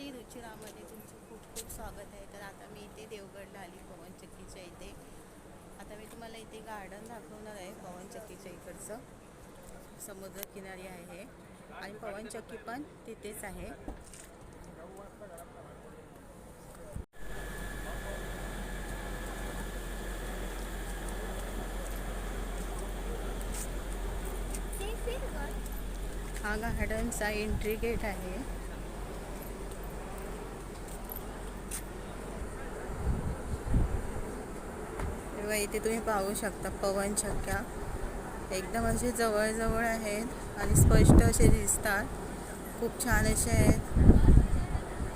घरोघरी रुचिरामध्ये तुमचं खूप खूप स्वागत आहे. तर आता मी इथे देवगडला आली पवनचक्कीच्या इथे. आता मी तुम्हाला इथे गार्डन दाखवणार आहे पवनचक्कीच्या इकडचं. समुद्रकिनारी आहे. आणि पवनचक्की पण तिथेच आहे. हा गार्डनचा एंट्री गेट आहे. किंवा इथे तुम्ही पाहू शकता पवन चक्क्या एकदम असे जवळजवळ आहेत आणि स्पष्ट असे दिसतात. खूप छान असे आहेत.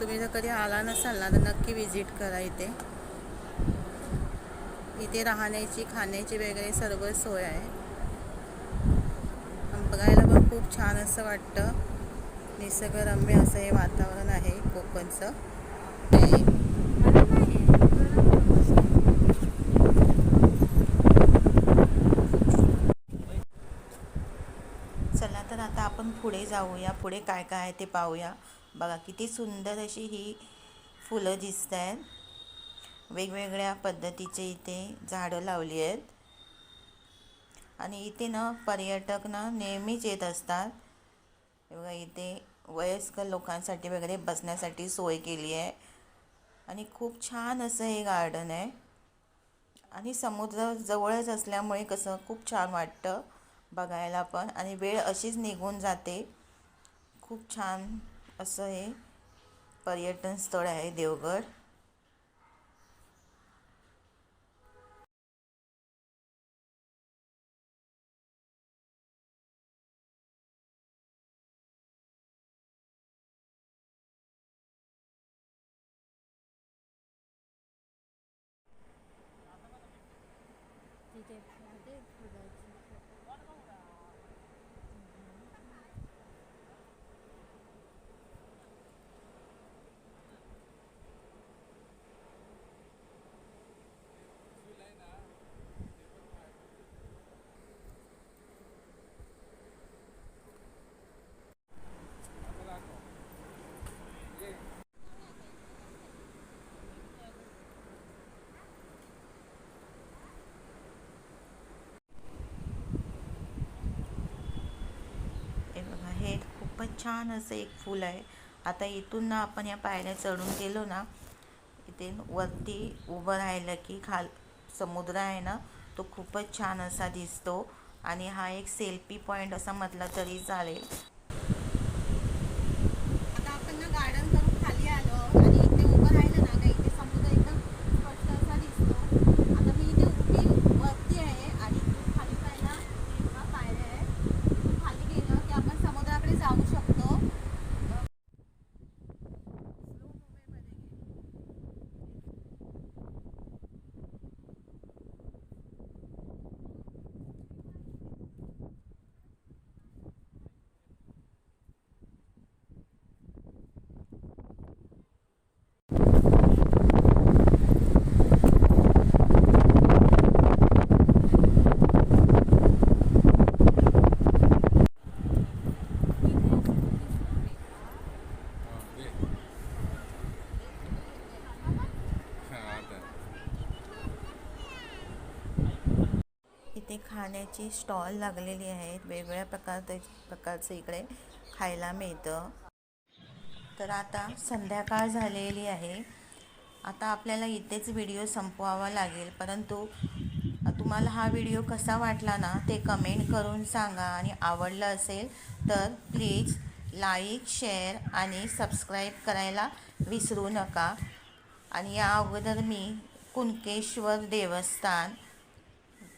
तुम्ही जर कधी आला नसाल ना तर नक्की विजिट करा इथे. इथे राहण्याची खाण्याची वगैरे सर्व सोय आहे. बघायला पण खूप छान असं वाटतं. निसर्गरम्य असं हे वातावरण आहे कोकणचं चला तर आता आपण पुढे जाऊया पुढे काय काय आहे ते पाहूया. बघा किती सुंदर अशी ही फुलं दिसत आहेत वेगवेगळ्या पद्धतीचे इथे झाडं लावली आहेत. आणि इथे ना पर्यटक ना नेहमीच येत असतात. बघा इथे वयस्कर लोकांसाठी वगैरे बसण्यासाठी सोय केली आहे. आणि खूप छान असं हे गार्डन आहे. आणि समुद्र जवळच असल्यामुळे कसं खूप छान वाटतं. बघायला पण. आणि वेळ अशीच निघून जाते. खूप छान असं हे पर्यटन स्थळ आहे देवगड. हे बघा हे खूपच छान असं एक फूल आहे. आता इथून ना आपण या पायऱ्या चढून गेलो ना इथे वरती उभं राहिलं की खाल समुद्र आहे ना तो खूपच छान असा दिसतो. आणि हा एक सेल्फी पॉईंट असा म्हटला तरी चालेल आता आपण ना गार्डन करून खाली आलो आणि इथे उभं राहिलं ना का इथे समुद्र एकदम स्पष्ट असा दिसतो आता मी इथे उभी वरती आहे आणि इथून खाली पाहिला हा पायऱ्या आहे इथून खाली गेलं की आपण समुद्राकडे जाऊ शकतो इथे खाण्याची स्टॉल लागलेली आहेत. वेगवेगळ्या प्रकारचे प्रकारचं इकडे खायला मिळतं. तर आता संध्याकाळ झालेली आहे. आता आपल्याला इथेच व्हिडिओ संपवावा लागेल. परंतु तुम्हाला हा व्हिडिओ कसा वाटला ना ते कमेंट करून सांगा. आणि आवडलं असेल तर प्लीज लाईक शेअर आणि सबस्क्राईब करायला विसरू नका. आणि या अगोदर मी कुणकेश्वर देवस्थान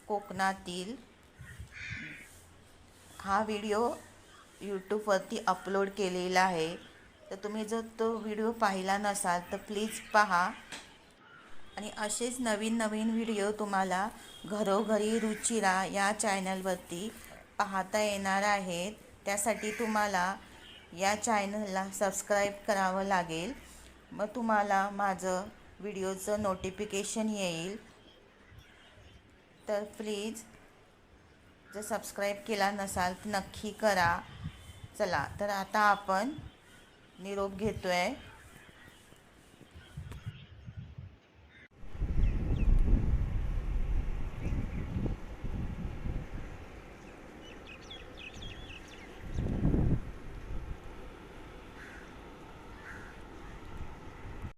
कोकणातील हा व्हिडिओ यूट्यूबवरती अपलोड केलेला आहे. तर तुम्ही जर तो व्हिडिओ पाहिला नसाल तर प्लीज पहा. आणि असेच नवीन नवीन व्हिडिओ तुम्हाला घरोघरी रुचिरा या चॅनलवरती पाहता येणार आहेत. त्यासाठी तुम्हाला या चॅनलला सबस्क्राईब करावं लागेल. मग तुम्हाला माझं व्हिडिओचं नोटिफिकेशन येईल. तर प्लीज जर सबस्क्राईब केला नसाल तर नक्की करा. चला तर आता आपण निरोप घेतो आहे